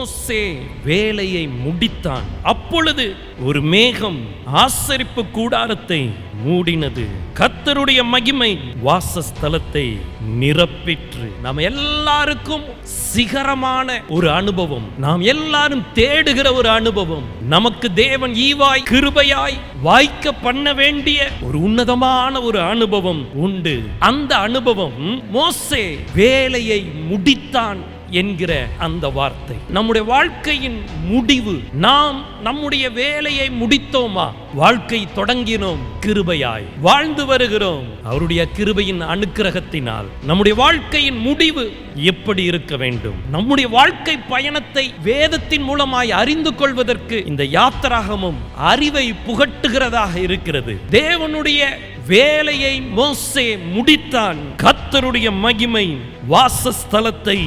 மோசே வேலையை முடித்தான். அப்பொழுது ஒரு மேகம் ஆசரிப்பு கூடாரத்தை மூடினது. கத்தருடைய மகிமை வாசஸ்தலத்தை நிரப்பிற்று. நாம் எல்லாருக்கும் சிகரமான ஒரு அனுபவம். நாம் எல்லாரும் தேடுகிற ஒரு அனுபவம். நமக்கு தேவன் ஈவாய் கிருபையாய் வாய்க்க பண்ண வேண்டிய ஒரு உன்னதமான ஒரு அனுபவம் உண்டு. அந்த அனுபவம் மோசே வேலையை முடித்தான். என்கிற அந்த வார்த்தை. நம்முடைய வாழ்க்கையின் முடிவு நாம் நம்முடைய வேலையை முடித்தோமா? வாழ்க்கை தொடங்கினோம் கிருபையாய். வாழ்ந்து வருகிறோம் அவருடைய கிருபையின் அனுக்கிரகத்தினால். நம்முடைய வாழ்க்கையின் முடிவு எப்படி இருக்க வேண்டும்? நம்முடைய வாழ்க்கை பயணத்தை வேதத்தின் மூலமாய் அறிந்து கொள்வதற்கு இந்த யாத்திராகமும் அறிவை புகட்டுகிறதாக இருக்கிறது. தேவனுடைய வேலையை மோசே முடித்தான். கத்தருடைய மகிமை வாசஸ்தலத்தை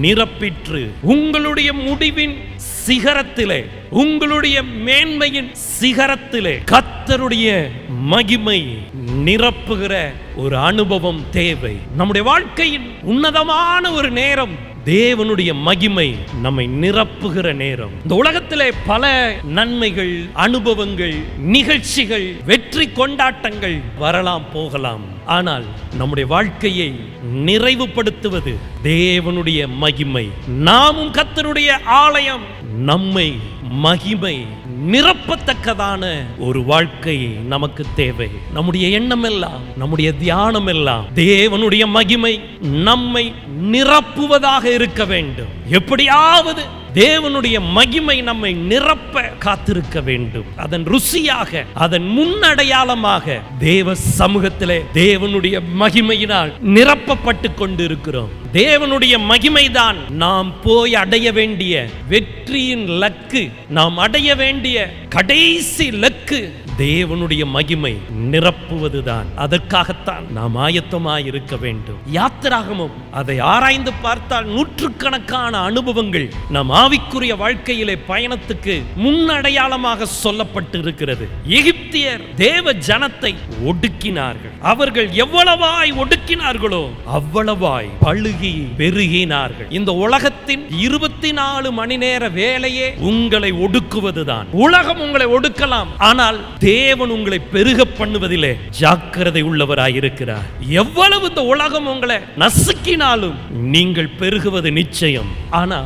நிரப்பிற்று. உங்களுடைய முடிவின் சிகரத்திலே உங்களுடைய மேன்மையின் சிகரத்திலே கத்தருடைய மகிமை நிரப்புகிற ஒரு அனுபவம் தேவை. நம்முடைய வாழ்க்கையின் உன்னதமான ஒரு நேரம் தேவனுடைய மகிமை நம்மை நிரப்புகிற நேரம். இந்த உலகத்திலே பல நன்மைகள் அனுபவங்கள் நிகழ்ச்சிகள் வெற்றி கொண்டாட்டங்கள் வரலாம் போகலாம். ஆனால் நம்முடைய வாழ்க்கையை நிறைவுபடுத்துவது தேவனுடைய மகிமை. நாமும் கத்தருடைய ஆலயம் நம்மை மகிமை நிரப்பத்தக்கதான ஒரு வாழ்க்கை நமக்கு தேவை. நம்முடைய எண்ணம் எல்லாம் நம்முடைய தியானம் எல்லாம் தேவனுடைய மகிமை நம்மை நிரப்புவதாக இருக்க வேண்டும். எப்படியாவது தேவனுடைய மகிமை நம்மை நிரப்ப காத்திருக்க வேண்டும். அதன் ருசியாக அதன் முன்னடையாளமாக தேவ சமூகத்திலே தேவனுடைய மகிமையினால் நிரப்பப்பட்டு கொண்டிருக்கிறோம். தேவனுடைய மகிமைதான் நாம் போய் அடைய வேண்டிய வெற்றியின் லக்கு நாம் அடைய வேண்டிய கடைசி லக்கு. தேவனுடைய மகிமை நிரப்புவதுதான். அதற்காகத்தான் நாம் ஆயத்தமாய் இருக்க வேண்டும். யாத்திராகமும் அதை ஆராய்ந்து பார்த்தால் நூற்றுக்கணக்கான அனுபவங்கள் நம் ஆவிக்குரிய வாழ்க்கையிலே பயணத்துக்கு முன்னடையாளமாக சொல்லப்பட்டு இருக்கிறது எகிப்தியர் தேவ ஜனத்தை ஒடுக்கினார்கள். அவர்கள் எவ்வளவாய் ஒடுக்கினார்களோ அவ்வளவாய் பழுகி பெருகினார்கள். இந்த உலகத்தின் இருபத்தி நாலு மணி நேர வேலையே உங்களை ஒடுக்குவதுதான். உலகம் உங்களை ஒடுக்கலாம். ஆனால் தேவன் உங்களை பெருக பண்ணுவதிலே ஜாக்கிரதை உள்ளவராயிருக்கிறார். எவ்வளவு இந்த உலகம் உங்களை நசுக்கினாலும் நீங்கள் பெருகுவது நிச்சயம். ஆனா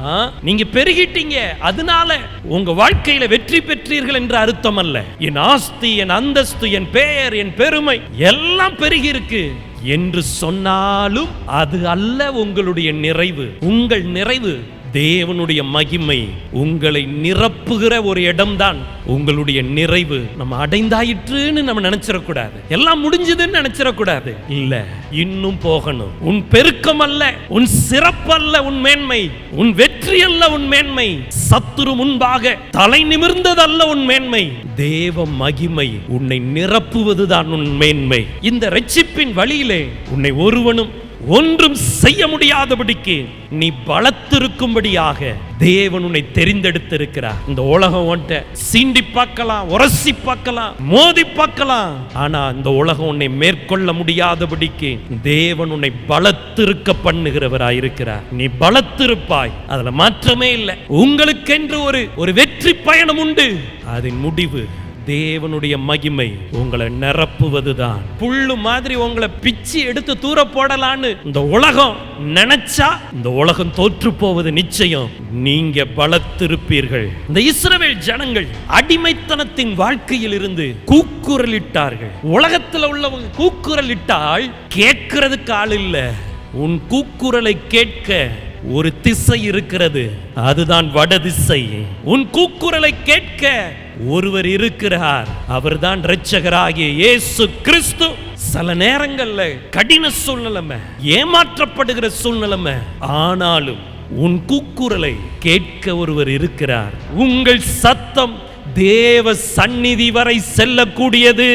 நீங்க பெருகிட்டீங்க. அதனால உங்க வாழ்க்கையில வெற்றி பெற்றீர்கள் என்ற அர்த்தம் அல்ல என் ஆஸ்தி என் அந்தஸ்து என் பெயர் என் பெருமை எல்லாம் பெருகி இருக்கு என்று சொன்னாலும் அது அல்ல உங்களுடைய நிறைவு. உங்கள் நிறைவு தேவனுடைய மகிமை உங்களை நிரப்புகிற ஒரு இடம்தான். உங்களுடைய நிறைவு நம்ம அடைந்தாயிற்றுன்னு நம்ம நினைச்சிடக்கூடாது. எல்லாம் முடிஞ்சதுன்னு நினைச்சிடக்கூடாது. இல்ல இன்னும் போகணும். உன் பெருக்கம் அல்ல உன் சிறப்பு அல்ல உன் மேன்மை உன் வெற்றி அல்ல உன் மேன்மை. சத்துரு முன்பாக தலை நிமிர்ந்தது அல்ல உன் மேன்மை. தேவ மகிமை உன்னை நிரப்புவதுதான் உன் மேன்மை. இந்த ரட்சிப்பின் வழியிலே உன்னை ஒருவனும் ஒன்றும் செய்ய முடியாதபடிக்கு நீ பலத்திருக்கும்படியாக தேவன் உன்னை தெரிந்தெடுத்திருக்கிறார். இந்த உலகம் ஒன்றை சீண்டி பார்க்கலாம் உரசி பார்க்கலாம் மோதி பார்க்கலாம். ஆனா இந்த உலகம் உன்னை மேற்கொள்ள முடியாதபடிக்கு தேவன் உன்னை பலத்திருக்க பண்ணுகிறவராயிருக்கிறார் நீ பலத்திருப்பாய் அதுல மாற்றமே இல்லை. உங்களுக்கென்று ஒரு ஒரு வெற்றி பயணம் உண்டு. அதன் முடிவு தேவனுடைய மகிமை உங்களை நிரப்புவதுதான். புல்லு மாதிரி உங்களை பிச்சு எடுத்து தூர போடலான்னு இந்த உலகம் நினைச்சா இந்த உலகம் தோற்று போவது நிச்சயம். நீங்க பலத்திருப்பீர்கள். இந்த இஸ்ரவேல் ஜனங்கள் அடிமைத்தனத்தின் வாழ்க்கையில் இருந்து கூக்குரலிட்டார்கள். உலகத்துல உள்ளவங்க கூக்குரலிட்டால் கேட்கறதுக்கு ஆள் இல்ல. உன் கூக்குரலை கேட்க ஒரு திசை இருக்கிறது. அதுதான் வடதிசை. உன் கூக்குரலை கேட்க ஒருவர் இருக்கிறார் அவர்தான் இரட்சகராகிய இயேசு கிறிஸ்து. சில நேரங்கள்ல கடின சூழ்நிலைமை ஏமாற்றப்படுகிற சூழ்நிலைமை. ஆனாலும் உன் கூக்குரலை கேட்க ஒருவர் இருக்கிறார். உங்கள் சத்தம் தேவ சந்நிதி வரை செல்லக்கூடியது.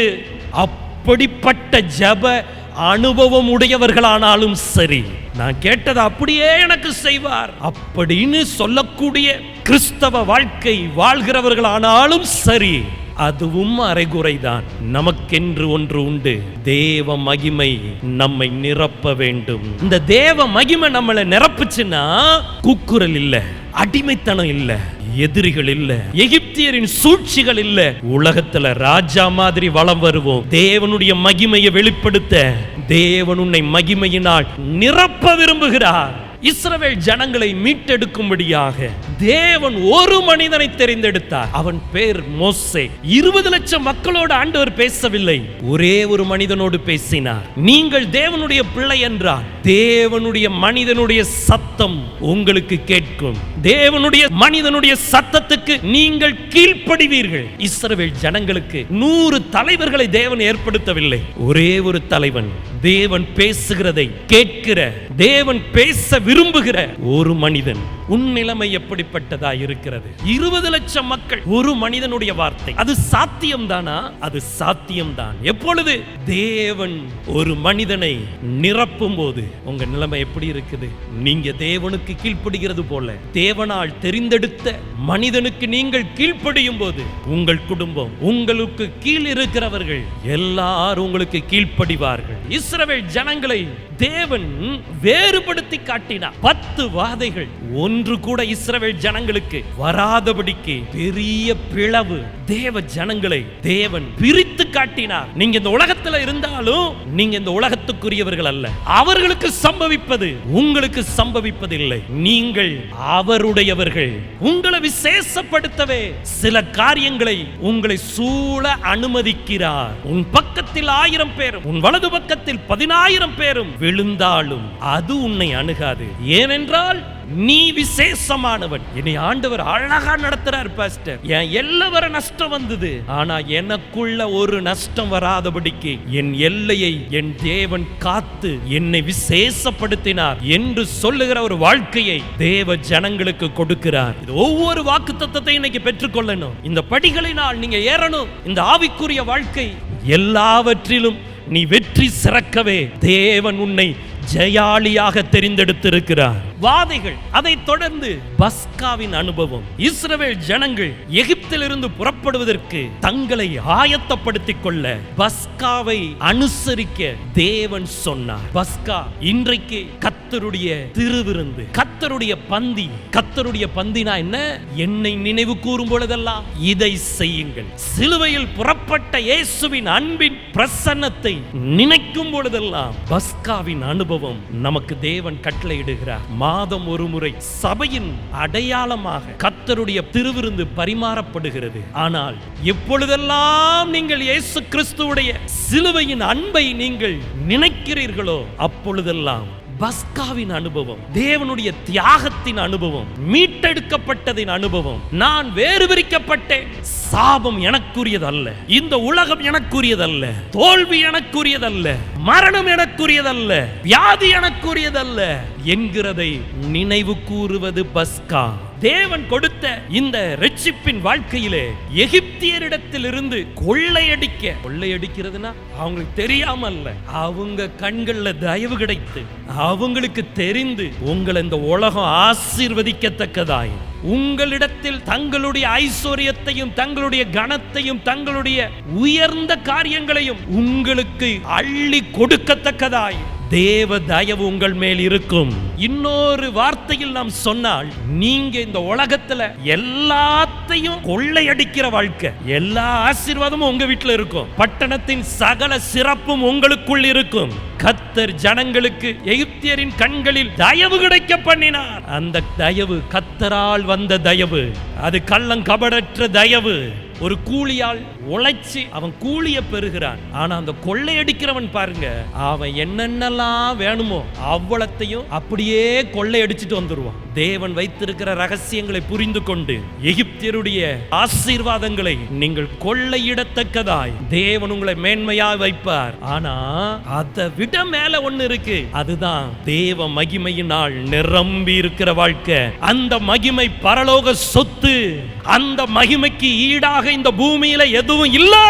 அப்படிப்பட்ட ஜப அனுபவம் உடையவர்களானாலும் சரி நான் கேட்டதை அப்படியே எனக்கு செய்வார். அப்படின்னு சொல்லக்கூடிய கிறிஸ்தவ வாழ்க்கை வாழ்கிறவர்களானாலும் சரி அதுவும் அரைகுறைதான். நமக்கென்று ஒன்று உண்டு. தேவ மகிமை நம்மை நிரப்ப வேண்டும். இந்த தேவ மகிமை நம்மளை நிரப்புச்சுன்னா கூக்குரல் இல்ல அடிமைத்தனம் இல்ல எதிரிகள் இல்ல எகிப்தியரின் சூழ்ச்சிகள் இல்ல. உலகத்துல ராஜா மாதிரி வளம் வருவோம். தேவனுடைய மகிமையை வெளிப்படுத்த தேவன் உன்னை மகிமையினால் நிரப்ப விரும்புகிறார். இஸ்ரவேல் ஜனங்களை மீட்டெடுக்கும்படியாக தேவன் ஒரு மனிதனை தெரிந்தெடுத்தார். அவன் பேர் மோசே. இருபது லட்சம் மக்களோடு ஆண்டவர் பேசவில்லை. ஒரே ஒரு மனிதனோடு பேசினார். நீங்கள் தேவனுடைய பிள்ளை என்றால் தேவனுடைய மனிதனுடைய சத்தம் உங்களுக்கு கேட்கும். தேவனுடைய மனிதனுடைய சத்தத்துக்கு நீங்கள் கீழ்ப்படிவீர்கள். இஸ்ரவேல் ஜனங்களுக்கு நூறு தலைவர்களை தேவன் ஏற்படுத்தவில்லை. ஒரே ஒரு தலைவன். தேவன் பேசுகிறதை கேட்கிற தேவன் பேச விரும்புகிற ஒரு மனிதன். உன் நிலைமை எப்படி எப்படிப்பட்டதா இருக்கிறது இருபது லட்சம் மக்கள் ஒரு மனிதனுடைய வார்த்தை. அது சாத்தியம் தானா அது சாத்தியம் தான் எப்பொழுது? தேவன் ஒரு மனிதனை நிரப்பும் போது உங்க நிலைமை எப்படி இருக்குது? நீங்க தேவனுக்கு கீழ்ப்படுகிறது போல. தேவனால் தெரிந்தெடுத்த மனிதனுக்கு நீங்கள் கீழ்ப்படியும் போது உங்கள் குடும்பம் உங்களுக்கு கீழ் இருக்கிறவர்கள் எல்லாரும் உங்களுக்கு கீழ்ப்படிவார்கள். இஸ்ரவேல் ஜனங்களை தேவன் வேறுபடுத்தி காட்டினார். பத்து வாதைகள் ஒன்று கூட இஸ்ரவேல் ஜனங்களுக்கு வராதபடிக்கு பெரிய பிளவு. தேவ ஜனங்களை தேவன் பிரித்து காட்டினார். நீங்க இந்த உலகத்துல இருந்தாலும் நீங்க இந்த உலகத்துக்குரியவர்கள் அல்ல. அவர்களுக்கு சம்பவிப்பது உங்களுக்கு சம்பவிப்பதில்லை. நீங்கள் அவருடையவர்கள். உங்களை விசேஷப்படுத்தவே சில காரியங்களை உங்களை சூழ அனுமதிக்கிறார். உன் பக்கத்தில் ஆயிரம் பேரும் உன் வலது பக்கத்தில் பதினாயிரம் பேரும் விழுந்தாலும் அது உன்னை அணுகாது. ஏனென்று ஏனென்றால் நீ விசேஷமானவன். என்னை ஆண்டவர் அழகா நடத்துறார் பாஸ்டர் என் எல்லவர நஷ்டம் வந்தது. ஆனா எனக்குள்ள ஒரு நஷ்டம் வராதபடிக்கு என் எல்லையை என் தேவன் காத்து என்னை விசேஷப்படுத்தினார் என்று சொல்லுகிற ஒரு வாழ்க்கையை தேவ ஜனங்களுக்கு கொடுக்கிறார். இது ஒவ்வொரு வாக்கு தத்தத்தை இன்னைக்கு பெற்றுக்கொள்ளணும். இந்த படிகளினால் நீங்க ஏறணும். இந்த ஆவிக்குரிய வாழ்க்கை எல்லாவற்றிலும் நீ வெற்றி சிறக்கவே தேவன் உன்னை ஜெயாளியாக தெரிந்தெடுத்திருக்கிறார். வாதைகள் அதை தொடர்ந்து பஸ்காவின் அனுபவம். இஸ்ரவேல் ஜனங்கள் எகிப்திலிருந்து புறப்படுவதற்கு தங்களை ஆயத்தப்படுத்திக் கொள்ள பஸ்காவை அனுசரிக்க தேவன் சொன்னார். பஸ்கா இன்றைக்கு கத்தருடைய திருவிருந்து கத்தருடைய பந்தி கத்தருடைய பந்தினா என்ன? என்னை நினைவு கூறும் பொழுதெல்லாம் இதை செய்யுங்கள். சிலுவையில் புறப்பட்ட இயேசுவின் அன்பின் பிரசன்னத்தை நினைக்கும் பொழுதெல்லாம் பஸ்காவின் அனுபவம் நமக்கு தேவன் கட்டளையிடுகிறார். மாதம் ஒரு முறை சபையின் அடையாளமாக கத்தருடைய திருவிருந்து பரிமாறப்படுகிறது. ஆனால் எப்பொழுதெல்லாம் நீங்கள் இயேசு கிறிஸ்துவுடைய சிலுவையின் அன்பை நீங்கள் நினைக்கிறீர்களோ அப்பொழுதெல்லாம் பஸ்காவின் அனுபவம் தேவனுடைய தியாகத்தின் அனுபவம் மீட்டெடுக்கப்பட்டதின் அனுபவம். நான் வேறு பிரிக்கப்பட்டேன் சாபம் எனக்குரியதல்ல. இந்த உலகம் எனக்குரியதல்ல. தோல்வி எனக்குரியதல்ல. மரணம் எனக்குரியதல்ல. வியாதி எனக்குரியதல்ல. என்கிறதை நினைவு கூறுவது பஸ்கா. தேவன் கொடுத்த இந்த ரட்சிப்பின் வாழ்க்கையிலே எகிப்தியரிடத்தில் இருந்து கொள்ளையடிக்க கொள்ளையடிக்கிறதுனா அவங்களுக்கு தெரியாம அல்ல. அவங்க கண்கள்ல தயவு கிடைத்து அவங்களுக்கு தெரிந்து உங்களை இந்த உலகம் ஆசீர்வதிக்கத்தக்கதாய். உங்களிடத்தில் தங்களுடைய ஐஸ்வர்யத்தையும் தங்களுடைய கனத்தையும் தங்களுடைய உயர்ந்த காரியங்களையும் உங்களுக்கு அள்ளி கொடுக்கத்தக்கதாய். தேவ தயவு உங்கள் மேல் இருக்கும். இன்னொரு வார்த்தையில் நாம் சொன்னால் நீங்க இந்த உலகத்துல எல்லாத்தையும் கொள்ளையடிக்கிற வாழ்க்கை. எல்லா ஆசீர்வாதமும் உங்க வீட்டுல இருக்கும். பட்டணத்தின் சகல சிறப்பும் உங்களுக்குள் இருக்கும். கத்தர் ஜனங்களுக்கு எகிப்தியரின் கண்களில் தயவு கிடைக்க பண்ணினார். அந்த தயவு கத்தரால் வந்த தயவு. அது கள்ளம் கபடற்ற தயவு. ஒரு கூலியால் உழைச்சு அவன் கூலிய பெறுகிறான். ஆனா அந்த கொள்ளையடிக்கிறவன் பாருங்க அவன் என்னென்னலாம் வேணுமோ அவ்வளத்தையும் அப்படியே கொள்ளையடிச்சிட்டு வந்துருவான். தேவன் வைத்திருக்கிற ரகசியங்களை புரிந்து கொண்டு எகிப்தியருடைய ஆசீர்வாதங்களை நீங்கள் கொள்ளையிடத்தக்கதாய் தேவன் உங்களை மேன்மையா வைப்பார். ஆனா அதை விட மேல ஒண்ணு இருக்கு. அதுதான் தேவ மகிமையினால் நிரம்பி இருக்கிற வாழ்க்கை. அந்த மகிமை பரலோக சொத்து அந்த மகிமைக்கு ஈடாக இந்த பூமியில எது எதுவும் இல்லை.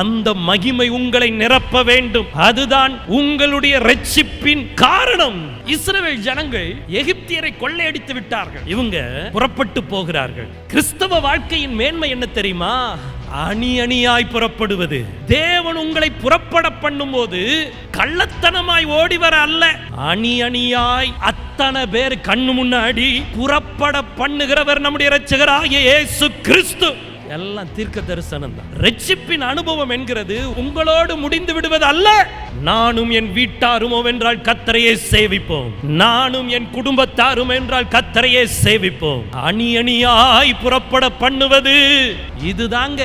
அந்த மகிமை உங்களை நிரப்ப வேண்டும். அதுதான் உங்களுடைய ரட்சிப்பின் காரணம். இஸ்ரவேல் ஜனங்கள் எகிப்தியரை கொள்ளையடித்து விட்டார்கள். இவங்க புறப்பட்டு போகிறார்கள். கிறிஸ்தவ வாழ்க்கையின் மேன்மை என்ன தெரியுமா? அணி அணியாய் புறப்படுவது. தேவன் உங்களை புறப்பட பண்ணும் போது கள்ளத்தனமாய் ஓடி வர அல்ல. அணி அணியாய் அத்தனை பேர் கண்ணு முன்னாடி புறப்பட பண்ணுகிறவர் நம்முடைய இரட்சகராகிய இயேசு கிறிஸ்து. எல்லாம் தீர்க்க தரிசனம் தான். ரட்சிப்பின் அனுபவம் என்கிறது உங்களோடு முடிந்து விடுவது அல்ல. நானும் என் வீட்டாருமோ என்றால் கத்தரையே சேவிப்போம். நானும் என் குடும்பத்தாரும் என்றால் கத்தரையே சேவிப்போம். அணி அணியாய் புறப்பட பண்ணுவது இதுதாங்க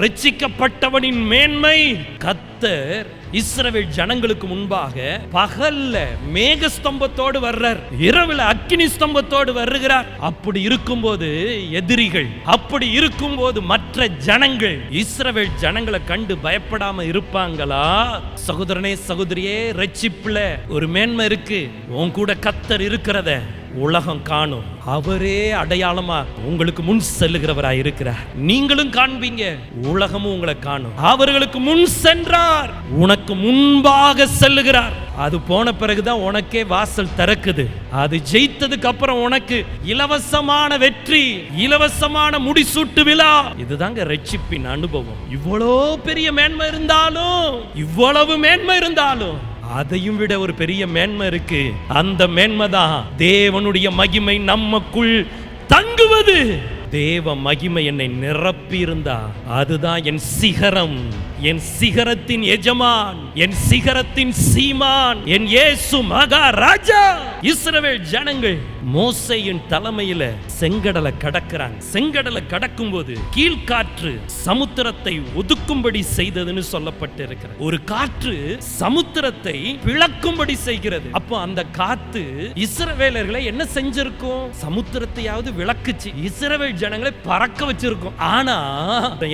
ரட்சிக்கப்பட்டவனின் மேன்மை. கத்தர் இஸ்ரவேல் ஜனங்களுக்கு முன்பாக பகல்ல மேக ஸ்தம்பத்தோடு வர்றார். இரவுல அக்கினி ஸ்தம்பத்தோடு வருகிறார். அப்படி இருக்கும்போது எதிரிகள் அப்படி இருக்கும்போது மற்ற ஜனங்கள் இஸ்ரவேல் ஜனங்களை கண்டு பயப்படாம இருப்பாங்களா? சகோதரனே சகோதரியே ரட்சிப்புல ஒரு மேன்மை இருக்கு. உன் கூட கத்தர் இருக்கிறத உலகம் காணும். அவரே அடையாளமா உங்களுக்கு முன் செல்லுகிறவராய் இருக்கிறார். நீங்களும் காண்பீங்க உலகமும் உங்களை காணும். அவர்களுக்கு முன் சென்றார் உனக்கு முன்பாக செல்லுகிறார். அது போன பிறகுதான் உனக்கே வாசல் திறக்குது. அது ஜெயித்ததுக்கு அப்புறம் உனக்கு இலவசமான வெற்றி இலவசமான முடிசூட்டு விழா. இதுதாங்க ரட்சிப்பின் அனுபவம். இவ்வளோ பெரிய மேன்மை இருந்தாலும் இவ்வளவு மேன்மை இருந்தாலும் அதையும் விட ஒரு பெரிய மேன்மை இருக்கு. அந்த மேன்மை தான் தேவனுடைய மகிமை நமக்குள் தங்குவது. தேவ மகிமை என்னை நிரப்பி இருந்தா அதுதான் என் சிகரம். என் சிகரத்தின் எஜமான் என் சிகரத்தின் சீமான் என் இயேசு மகாராஜா. இஸ்ரவேல் ஜனங்கள் மோசையின் தலைமையில செங்கடலை கடக்கிறாங்க. செங்கடலை கடக்கும் போது கீழ்காற்று சமுத்திரத்தை ஒதுக்கும்படி செய்ததுன்னு சொல்லப்பட்டு இருக்கிறது ஒரு காற்று சமுத்திரத்தை பிளக்கும்படி செய்கிறது. அப்போ அந்த காத்து இஸ்ரவேலர்களை என்ன செஞ்சிருக்கும்? சமுத்திரத்தையாவது விளக்குச்சு. இஸ்ரவேல் ஜனங்களை பறக்க வச்சிருக்கும். ஆனா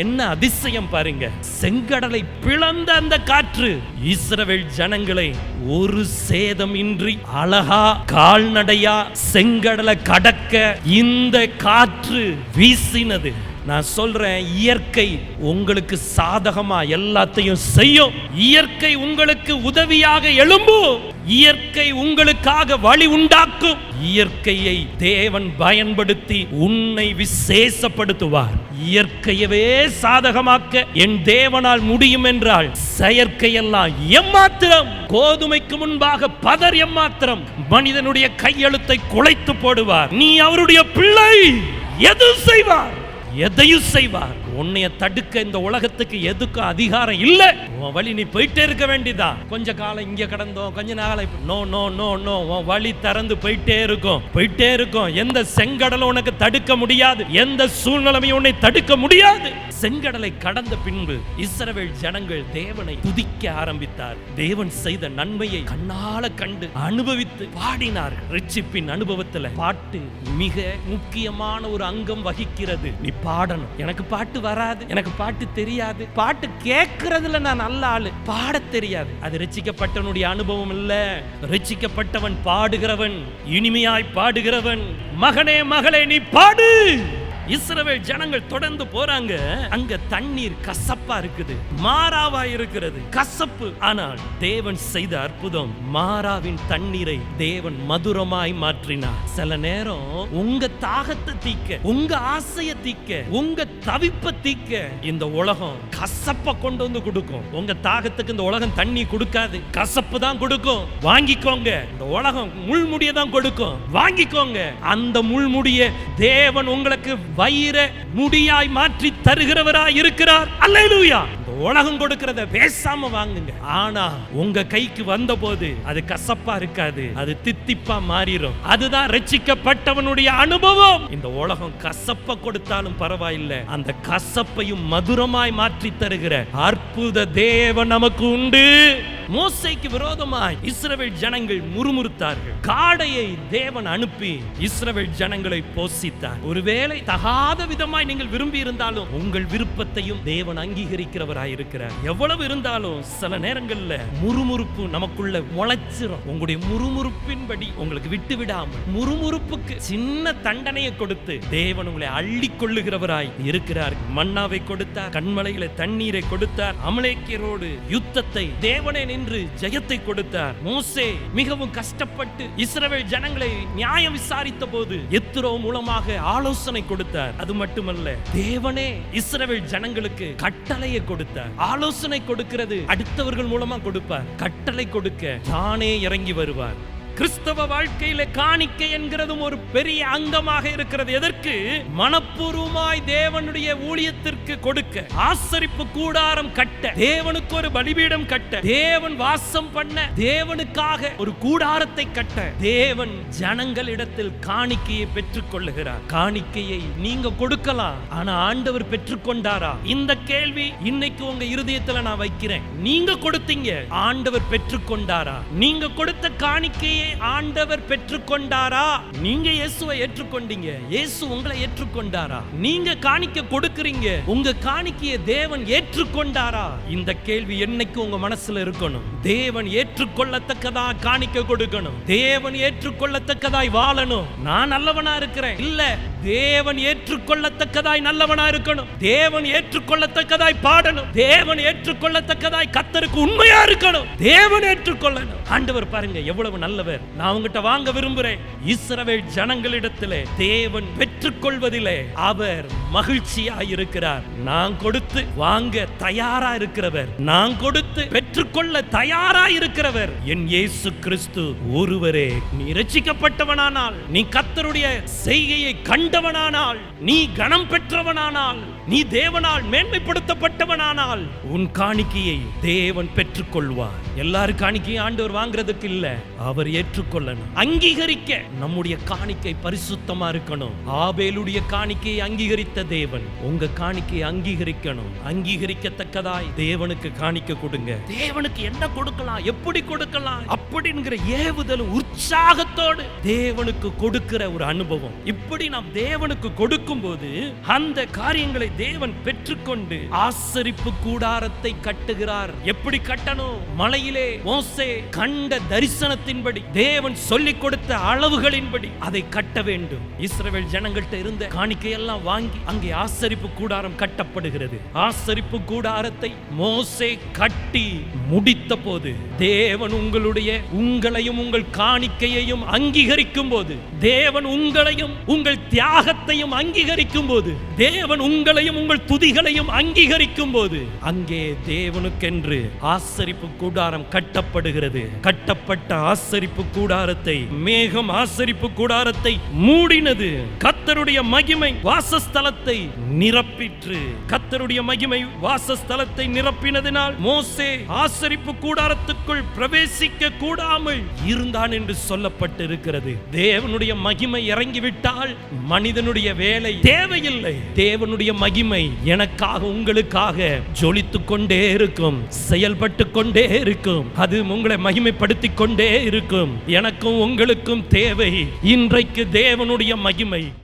என்ன அதிசயம் பாருங்க. செங்கட பிளந்த அந்த காற்று. இஸ்ரவேல் ஜனங்களை ஒரு சேதம் இன்றி அழகா கால்நடையா செங்கடலை கடக்க இந்த காற்று வீசினது. நான் சொல்றேன் இயற்கை உங்களுக்கு சாதகமா எல்லாத்தையும் செய்யும். இயற்கை உங்களுக்கு உதவியாக எழும்பும் இயற்கை உங்களுக்காக வழி உண்டாக்கும். இயற்கையை தேவன் பயன்படுத்தி உன்னை விசேஷப்படுத்துவார். இயற்கையவே சாதகமாக்க என் தேவனால் முடியும் என்றால் செயற்கையெல்லாம் எம்மாத்திரம்? கோதுமைக்கு முன்பாக பதர் எம்மாத்திரம்? மனிதனுடைய கையெழுத்தை குலைத்து போடுவார். நீ அவருடைய பிள்ளை. எது செய்வார்? எதையும் செய்வார். உன்னைய தடுக்க இந்த உலகத்துக்கு எதுக்கும் அதிகாரம் இல்ல. உன் வழி நீ போயிட்டே இருக்க வேண்டியதா? கொஞ்ச காலம் இங்க கடந்தோம் கொஞ்ச நாளை நோ நோ நோ நோ உன் வழி திறந்து போயிட்டே இருக்கும். போயிட்டே இருக்கும். எந்த செங்கடலும் உனக்கு தடுக்க முடியாது. எந்த சூழ்நிலையும் உன்னை தடுக்க முடியாது. செங்கடலை கடந்த பின்பு இஸ்ரவேல் ஜனங்கள் தேவனை துதிக்க ஆரம்பித்தார். தேவன் செய்த நன்மையை கண்ணால கண்டு அனுபவித்து பாடினார் ரிச்சிப்பின் அனுபவத்துல பாட்டு மிக முக்கியமான ஒரு அங்கம் வகிக்கிறது. நீ பாடணும். எனக்கு பாட்டு வராது. எனக்கு பாட்டு தெரியாது. பாட்டு கேட்கறதுல நான் நல்ல ஆளு. பாட தெரியாது. அது ரசிக்கப்பட்டவனுடைய அனுபவம் இல்ல. ரசிக்கப்பட்டவன் பாடுகிறவன். இனிமையாய் பாடுகிறவன். மகனே மகளே நீ பாடு! இஸ்ரவேல் ஜனங்கள் தொடர்ந்து போறாங்க. அங்க தண்ணீர் கசப்பா இருக்குது. மாறாவா இருக்கிறது. கசப்பு. ஆனால் தேவன் செய்த அற்புதம் மாறாவின் தண்ணீரை தேவன் மதுரமாய் மாற்றினார். சில நேரம் உங்க தாகத்தை தீக்க உங்க ஆசையை தீக்க உங்க தவிப்பை தீக்க இந்த உலகம் கசப்ப கொண்டு வந்து கொடுக்கும். உங்க தாகத்துக்கு இந்த உலகம் தண்ணி கொடுக்காது. கசப்பு தான் கொடுக்கும். வாங்கிக்கோங்க. இந்த உலகம் முள்முடியை தான் கொடுக்கும். வாங்கிக்கோங்க. அந்த முள்முடிய தேவன் உங்களுக்கு வைர முடியாய் மாற்றி தருகிறவராய் இருக்கிறார். அல்லேலூயா! இந்த உலகம் கொடுக்கிறத பேசாம வாங்குங்க. ஆனா உங்க கைக்கு வந்த போது அது கசப்பா இருக்காது. அது தித்திப்பா மாறிடும் அதுதான் ரச்சிக்கப்பட்டவனுடைய அனுபவம். இந்த உலகம் கசப்ப கொடுத்தாலும் பரவாயில்லை. அந்த கசப்பையும் மதுரமாய் மாற்றி தருகிற அற்புத தேவன் நமக்கு உண்டு. மோசைக்கு விரோதமாய் இஸ்ரவேல் ஜனங்கள் முறுமுறுத்தார்கள். காடையை தேவன் அனுப்பி இஸ்ரவேல் ஜனங்களை போஷித்தார் ஒருவேளை தகாத விதமாய் நீங்கள் விரும்பி இருந்தாலும் உங்கள் விருப்பத்தையும் தேவன் அங்கீகரிக்கிறவராய் இருக்கிறார் எவ்வளவு இருந்தாலும் சில நேரங்கள்ல முறுமுறுப்பு நமக்குள்ள முளைச்சிரும். உங்களுடைய முறுமுறுப்பின்படி உங்களுக்கு விட்டு விடாமல் முறுமுறுப்புக்கு சின்ன தண்டனையை கொடுத்து தேவன் உங்களை அள்ளி கொள்ளுகிறவராய் இருக்கிறார். மன்னாவை கொடுத்தார் கண்மலையில தண்ணீரை கொடுத்தார். அமலேக்கியரோடு யுத்தத்தை தேவனை நின்று ஜெயத்தை கொடுத்தார். மோசே மிகவும் கஷ்டப்பட்டு இஸ்ரவேல் ஜனங்களை நியாயம் விசாரித்த போது எத்திரோ மூலமாக ஆலோசனை கொடுத்தார். அது மட்டுமல்ல தேவனே இஸ்ரவேல் ஜனங்களுக்கு கட்டளையை கொடுத்தார். ஆலோசனை கொடுக்கிறது அடுத்தவர்கள் மூலமா கொடுப்பார். கட்டளை கொடுக்க தானே இறங்கி வருவார். கிறிஸ்தவ வாழ்க்கையில காணிக்கை என்கிறதும் ஒரு பெரிய அங்கமாக இருக்கிறது. எதற்கு? மனப்பூர்வமாய் தேவனுடைய ஊழியத்திற்கு கொடுக்க. ஆசரிப்பு கூடாரம் கட்ட. தேவனுக்கு ஒரு பலிபீடம் கட்ட. தேவன் வாசம் பண்ண. தேவனுக்காக ஒரு கூடாரத்தை கட்ட. தேவன் ஜனங்களிடத்தில் காணிக்கையை பெற்றுக் கொள்ளுகிறார் காணிக்கையை நீங்க கொடுக்கலாம் ஆனா ஆண்டவர் பெற்றுக்கொண்டாரா? இந்த கேள்வி இன்னைக்கு உங்க இருதயத்துல நான் வைக்கிறேன். நீங்க கொடுத்தீங்க ஆண்டவர் பெற்றுக்கொண்டாரா? நீங்க கொடுத்த காணிக்கையை ஆண்டவர் பெற்றுக்கொண்டாரா? நீங்க இயேசுவை ஏற்றுக்கொண்டீங்க. இயேசு உங்களை ஏற்றுக்கொண்டாரா? நீங்க காணிக்க கொடுக்கறீங்க. உங்க காணிக்கைய தேவன் ஏற்றுக்கொண்டாரா? இந்த கேள்வி என்னைக்கு உங்க மனசுல இருக்கணும். தேவன் ஏற்றுக்கொள்ளத்தக்கதா காணிக்க கொடுக்கணும். தேவன் ஏற்றுக்கொள்ளத்தக்கதாய் வாழணும். நான் நல்லவனா இருக்கிறேன். இல்ல தேவன் ஏற்றுக்கொள்ளத்தக்கதாய் நல்லவனா இருக்கணும். தேவன் ஏற்றுக்கொள்ளத்தக்கதாய் பாடணும். தேவன் ஏற்றுக்கொள்ளத்தக்கதாய் கத்தருக்கு உண்மையா இருக்கணும். தேவன் ஏற்றுக்கொள்ளணும். ஆண்டவர் பாருங்க எவ்வளவு நல்லவர். நான் உங்ககிட்ட வாங்க விரும்புறேன் இஸ்ரவேல் ஜனங்களிடத்திலே தேவன் பெற்றுக்கொள்வதிலே அவர் மகிழ்ச்சியா இருக்கிறார் நான் கொடுத்து வாங்க தயாரா இருக்கிறவர் நான் கொடுத்து பெற்றுக்கொள்ள தயாரா இருக்கிறவர் என் இயேசு கிறிஸ்து ஒருவரே நீ ரட்சிக்கப்பட்டவனானால் நீ கத்தருடைய செய்கையை கண்டவனானால் நீ கணம் பெற்றவனானால் நீ தேவனால் மேன்மைப்படுத்தப்பட்டவனானால் உன் காணிக்கையை தேவன் பெற்றுக்கொள்வார். எல்லாரும் காணிக்கையை ஆண்டவர் வாங்குறதுக்கு இல்ல அவர் ஏற்றுக்கொள்ளணும். அங்கீகரிக்க நம்முடைய காணிக்கை பரிசுத்தமா இருக்கணும். ஆபேலுடைய காணிக்கையை அங்கீகரித்த தேவன் உங்க காணிக்கையை அங்கீகரிக்கணும். அங்கீகரிக்கத்தக்கதாய் தேவனுக்கு காணிக்க கொடுங்க. தேவனுக்கு என்ன கொடுக்கலாம் எப்படி கொடுக்கலாம் அப்படிங்கிற ஏவுதலும் உற்சாகத்தோடு தேவனுக்கு கொடுக்கிற ஒரு அனுபவம். இப்படி நாம் தேவனுக்கு கொடுக்கும் போது அந்த காரியங்களை தேவன் பெற்றுக்கொண்டு ஆசரிப்பு கூடாரத்தை கட்டுகிறார். எப்படி கட்டணும்? மலையிலே மோசே கண்ட தரிசனத்தின்படி தேவன் சொல்லிக் கொடுத்த அளவுகளின்படி அதை கட்ட வேண்டும். இஸ்ரவேல் ஜனங்கள்கிட்ட இருந்த காணிக்கையெல்லாம் வாங்கி அங்கே ஆசரிப்பு கூடாரம் கட்டப்படுகிறது. ஆசரிப்பு கூடாரத்தை மோசே கட்டி முடித்த போது தேவன் உங்களுடைய உங்களையும் உங்கள் காணிக்கையையும் அங்கீகரிக்கும் போது தேவன் உங்களையும் உங்கள் தியாகத்தையும் அங்கீகரிக்கும் போது தேவன் உங்களை உங்களையும் உங்கள் துதிகளையும் அங்கீகரிக்கும் போது அங்கே தேவனுக்கென்று ஆசரிப்பு கூடாரம் கட்டப்படுகிறது. கட்டப்பட்ட ஆசரிப்பு கூடாரத்தை மேகம் ஆசரிப்பு கூடாரத்தை மூடினது. கத்தருடைய மகிமை வாசஸ்தலத்தை நிரப்பிற்று. கத்தருடைய மகிமை வாசஸ்தலத்தை நிரப்பினதினால் மோசே ஆசரிப்பு கூடாரத்துக்குள் பிரவேசிக்க கூடாமல் இருந்தான் என்று சொல்லப்பட்டிருக்கிறது. தேவனுடைய மகிமை இறங்கிவிட்டால் மனிதனுடைய வேலை தேவையில்லை. தேவனுடைய மகிமை எனக்காக உங்களுக்காக ஜொலித்துக் கொண்டே இருக்கும் செயல்பட்டு கொண்டே இருக்கும். அது உங்களை மகிமைப்படுத்திக் கொண்டே இருக்கும். எனக்கும் உங்களுக்கும் தேவை. இன்றைக்கு தேவனுடைய மகிமை.